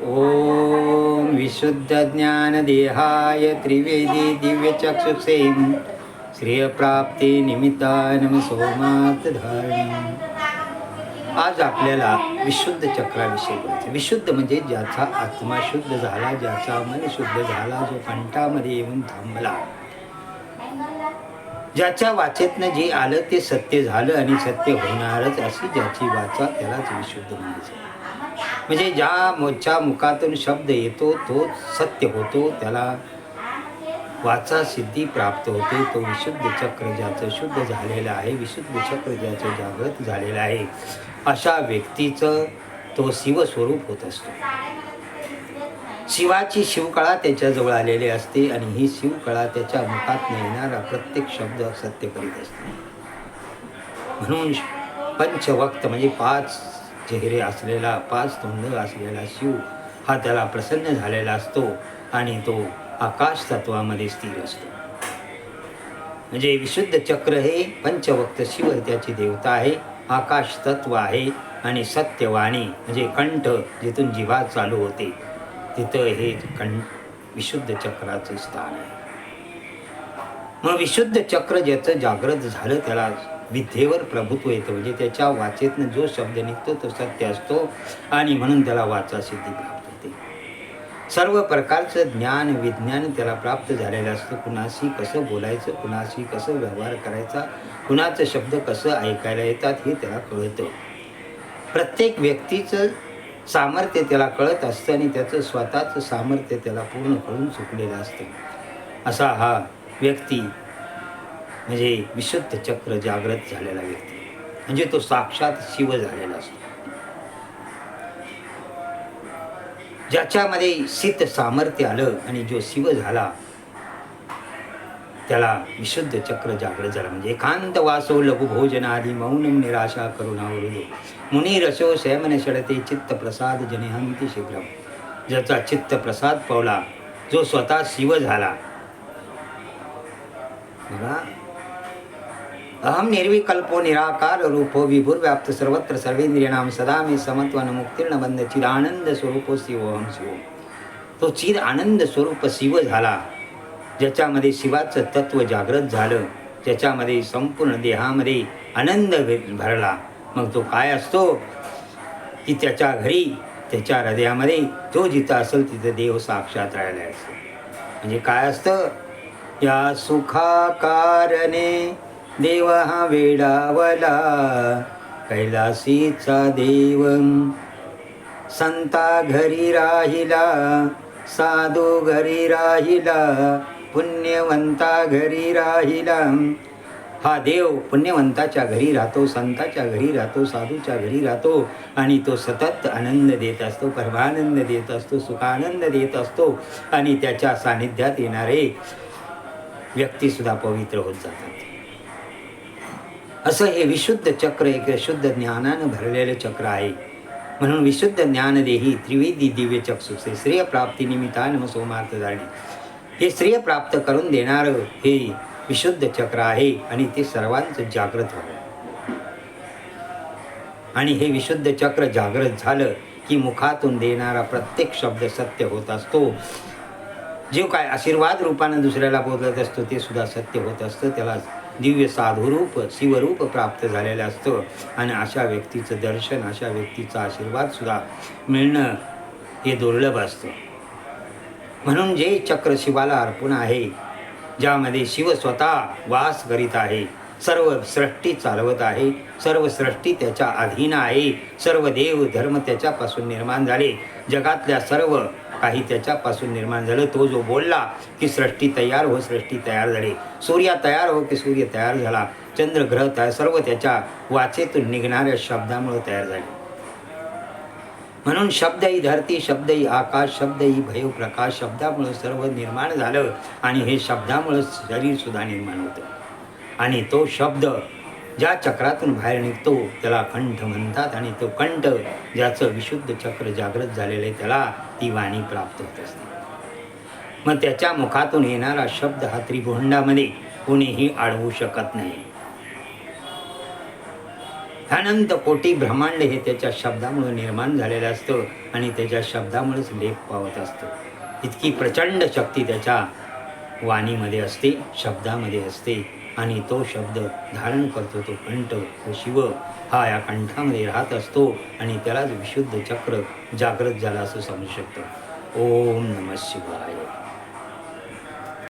ॐ विशुद्धज्ञानदेहाय त्रिवेदी दिव्यचक्षुषे श्रेयप्राप्तिनिमित्ताय नम सोमातधारिणी आज आपल्याला विशुद्ध चक्राविषयी बोलायचं विशुद्ध म्हणजे ज्याचा आत्मा शुद्ध झाला ज्याचा मन शुद्ध झाला जो कंठामध्ये येऊन थांबला. ज्याच्या वाचेतनं जे आलं ते सत्य झालं आणि सत्य होणारच अशी ज्याची वाचा त्यालाच विशुद्ध म्हणायचं म्हणजे ज्या मोच्या मुखातून शब्द येतो तो सत्य होतो त्याला वाचा सिद्धी प्राप्त होते तो विशुद्ध चक्र ज्याचं शुद्ध झालेलं आहे विशुद्ध चक्र ज्याचं जागृत झालेलं आहे अशा व्यक्तीचं तो शिवस्वरूप होत असतो. शिवाची शिवकळा त्याच्याजवळ आलेली असते आणि ही शिवकळा त्याच्या मुखात येणारा प्रत्येक शब्द सत्य करीत असते. म्हणून पंचवक्त म्हणजे पाच चेहरे असलेला पाच तोंड असलेला शिव हा त्याला प्रसन्न झालेला असतो आणि तो आकाश तत्वामध्ये स्थिर असतो. म्हणजे विशुद्ध चक्र हे पंचवक्त शिव त्याची देवता आहे आकाश तत्व आहे आणि सत्यवाणी म्हणजे कंठ जिथून जिवा चालू होते तिथं हे कंठ विशुद्ध चक्राचं स्थान आहे. मग विशुद्ध चक्र ज्याचं जागृत झालं त्याला विद्येवर प्रभुत्व येतं. म्हणजे त्याच्या वाचेतनं जो शब्द निघतो तो सत्य असतो आणि म्हणून त्याला वाचा सिद्धी प्राप्त होते. सर्व प्रकारचं ज्ञान विज्ञान त्याला प्राप्त झालेलं असतं. कुणाशी कसं बोलायचं कुणाशी कसं व्यवहार करायचा कुणाचं शब्द कसं ऐकायला येतात हे त्याला कळतं. प्रत्येक व्यक्तीचं सामर्थ्य त्याला कळत असतं आणि त्याचं स्वतःचं सामर्थ्य त्याला पूर्ण करून चुकलेलं असतं. असा हा व्यक्ती म्हणजे विशुद्ध चक्र जागृत झालेला व्यक्ती. म्हणजे तो साक्षात शिव झालेला असतो. ज्याच्यामध्ये शीत सामर्थ्य आलं आणि जो शिव झाला त्याला विशुद्ध चक्र जागृत झाला. म्हणजे एकांत वासो लघुभोजन आदी मौन निराशा करुणावरुदो मुनी रसो शयमन षडते चित्त प्रसाद जनेहंती शीघ्रम. ज्याचा चित्त प्रसाद पावला जो स्वतः शिव झाला. मला अहम निर्विकल्पो निराकार रूपो विभुर्व्याप्त सर्वत्र सर्वेंद्रियनाम सदा मे समत्वन मुक्तीर्ण बंध चिदानंद स्वरूपो शिवोहम शिव। तो चिद आनंद स्वरूप शिव झाला ज्याच्यामध्ये शिवाचं तत्व जागृत झालं ज्याच्यामध्ये संपूर्ण देहामध्ये आनंद भरला. मग तो काय असतो? की त्याच्या घरी त्याच्या हृदयामध्ये जो जिथं असेल तिथं देव साक्षात राहिला असतो. म्हणजे काय असतं? या सुखाकारणे देव हा वेडावला कैलासीचा देव. संता घरी राहिला साधू घरी राहिला पुण्यवंता घरी राहिला. हा देव पुण्यवंताच्या घरी राहतो संताच्या घरी राहतो साधूच्या घरी राहतो आणि तो सतत आनंद देत असतो परमानंद देत असतो सुखानंद देत असतो आणि त्याच्या सानिध्यात येणारे व्यक्तीसुद्धा पवित्र होत जातात. असं हे विशुद्ध चक्र एक शुद्ध ज्ञानानं भरलेलं चक्र आहे. म्हणून विशुद्ध ज्ञानदेही त्रिवेदी दिव्य चक्षुसे श्रेय प्राप्ती सोमार्थ सोमार्थधारणी हे श्रेय प्राप्त करून देणारं हे विशुद्ध चक्र आहे आणि ते सर्वांचं जागृत व्हावं. आणि हे विशुद्ध चक्र जागृत झालं की मुखातून देणारा प्रत्येक शब्द सत्य होत असतो. जे काय आशीर्वाद रूपानं दुसऱ्याला बोलत असतो ते सुद्धा सत्य होत असतं. त्याला दिव्य साधुरूप शिवरूप प्राप्त झालेलं असतं. आणि अशा व्यक्तीचं दर्शन अशा व्यक्तीचा आशीर्वाद सुद्धा मिळणं हे दुर्लभ असतं. म्हणून जे चक्र शिवाला अर्पण आहे ज्यामध्ये शिव स्वतः वास करीत आहे सर्व सृष्टी चालवत आहे सर्व सृष्टी त्याच्या अधीन आहे सर्व देव धर्म त्याच्यापासून निर्माण झाले जगातल्या सर्व काही त्याच्यापासून निर्माण झालं. तो जो बोलला की सृष्टी तयार हो सृष्टी तयार झाली. सूर्य तयार हो की सूर्य तयार झाला. चंद्र ग्रह तयार सर्व त्याच्या वाचेतून निघणाऱ्या शब्दामुळे तयार झाले. म्हणून शब्द ही धरती शब्द ही आकाश शब्द ही भैव प्रकाश शब्दामुळं सर्व निर्माण झालं आणि हे शब्दामुळं शरीरसुद्धा निर्माण होतं. आणि तो शब्द ज्या चक्रातून बाहेर निघतो त्याला कंठ म्हणतात आणि तो कंठ ज्याचं विशुद्ध चक्र जागृत झालेलं आहे त्याला ती वाणी प्राप्त होत असते. मग त्याच्या मुखातून येणारा शब्द हा त्रिभुंडामध्ये कोणीही अडवू शकत नाही. अनंत कोटी ब्रह्मांड हे त्याच्या शब्दामुळे निर्माण झालेलं असतं आणि त्याच्या शब्दामुळेच लेप पावत असतो. इतकी प्रचंड शक्ती त्याच्या वाणीमध्ये असते शब्दामध्ये असते. आणि तो शब्द धारण करतो तो कंठ तो शिव हा या कंठामध्ये राहत असतो आणि त्यालाच विशुद्ध चक्र जागृत झाला असं समजू शकतो. ओम नम शिवाय.